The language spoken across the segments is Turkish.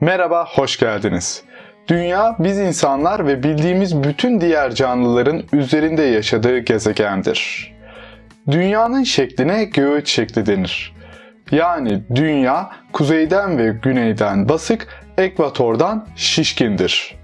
Merhaba, hoş geldiniz. Dünya, biz insanlar ve bildiğimiz bütün diğer canlıların üzerinde yaşadığı gezegendir. Dünyanın şekline göğüt şekli denir. Yani dünya kuzeyden ve güneyden basık, ekvatordan şişkindir.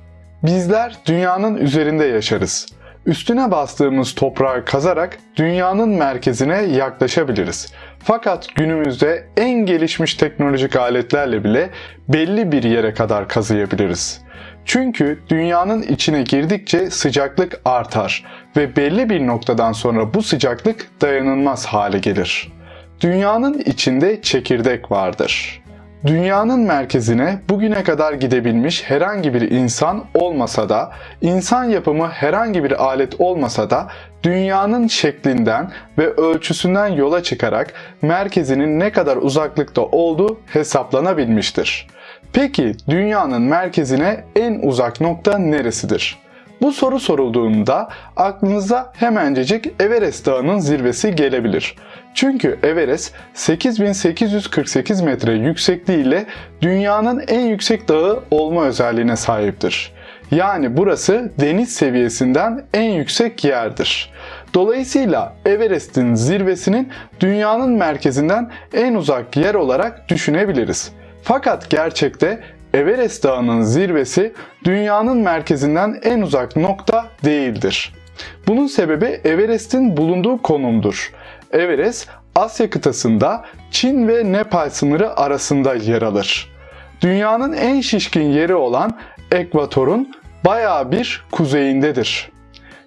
Bizler dünyanın üzerinde yaşarız. Üstüne bastığımız toprağı kazarak dünyanın merkezine yaklaşabiliriz. Fakat günümüzde en gelişmiş teknolojik aletlerle bile belli bir yere kadar kazıyabiliriz. Çünkü dünyanın içine girdikçe sıcaklık artar ve belli bir noktadan sonra bu sıcaklık dayanılmaz hale gelir. Dünyanın içinde çekirdek vardır. Dünyanın merkezine bugüne kadar gidebilmiş herhangi bir insan olmasa da, insan yapımı herhangi bir alet olmasa da dünyanın şeklinden ve ölçüsünden yola çıkarak merkezinin ne kadar uzaklıkta olduğu hesaplanabilmiştir. Peki dünyanın merkezine en uzak nokta neresidir? Bu soru sorulduğunda aklınıza hemencecik Everest Dağı'nın zirvesi gelebilir. Çünkü Everest 8848 metre yüksekliğiyle dünyanın en yüksek dağı olma özelliğine sahiptir. Yani burası deniz seviyesinden en yüksek yerdir. Dolayısıyla Everest'in zirvesinin dünyanın merkezinden en uzak yer olarak düşünebiliriz. Fakat gerçekte Everest Dağı'nın zirvesi dünyanın merkezinden en uzak nokta değildir. Bunun sebebi Everest'in bulunduğu konumdur. Everest Asya kıtasında Çin ve Nepal sınırı arasında yer alır. Dünyanın en şişkin yeri olan ekvatorun bayağı bir kuzeyindedir.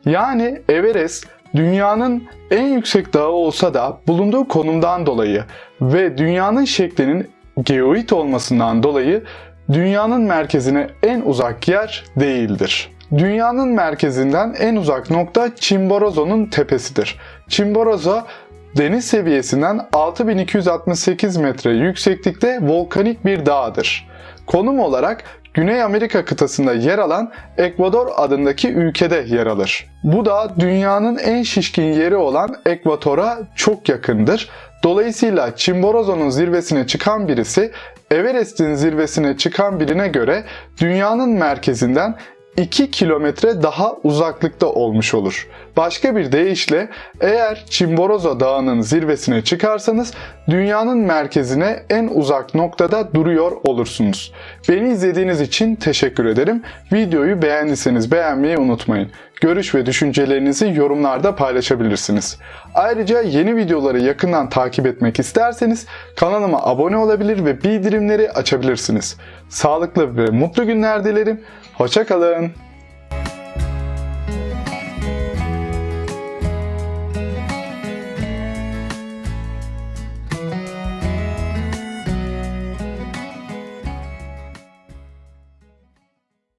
Yani Everest dünyanın en yüksek dağı olsa da bulunduğu konumdan dolayı ve dünyanın şeklinin geoid olmasından dolayı dünyanın merkezine en uzak yer değildir. Dünyanın merkezinden en uzak nokta Chimborazo'nun tepesidir. Chimborazo deniz seviyesinden 6268 metre yükseklikte volkanik bir dağdır. Konum olarak Güney Amerika kıtasında yer alan Ekvador adındaki ülkede yer alır. Bu da dünyanın en şişkin yeri olan Ekvator'a çok yakındır. Dolayısıyla Chimborazo'nun zirvesine çıkan birisi Everest'in zirvesine çıkan birine göre dünyanın merkezinden 2 kilometre daha uzaklıkta olmuş olur. Başka bir deyişle eğer Chimborazo Dağı'nın zirvesine çıkarsanız dünyanın merkezine en uzak noktada duruyor olursunuz. Beni izlediğiniz için teşekkür ederim. Videoyu beğendiyseniz beğenmeyi unutmayın. Görüş ve düşüncelerinizi yorumlarda paylaşabilirsiniz. Ayrıca yeni videoları yakından takip etmek isterseniz kanalıma abone olabilir ve bildirimleri açabilirsiniz. Sağlıklı ve mutlu günler dilerim. Hoşçakalın.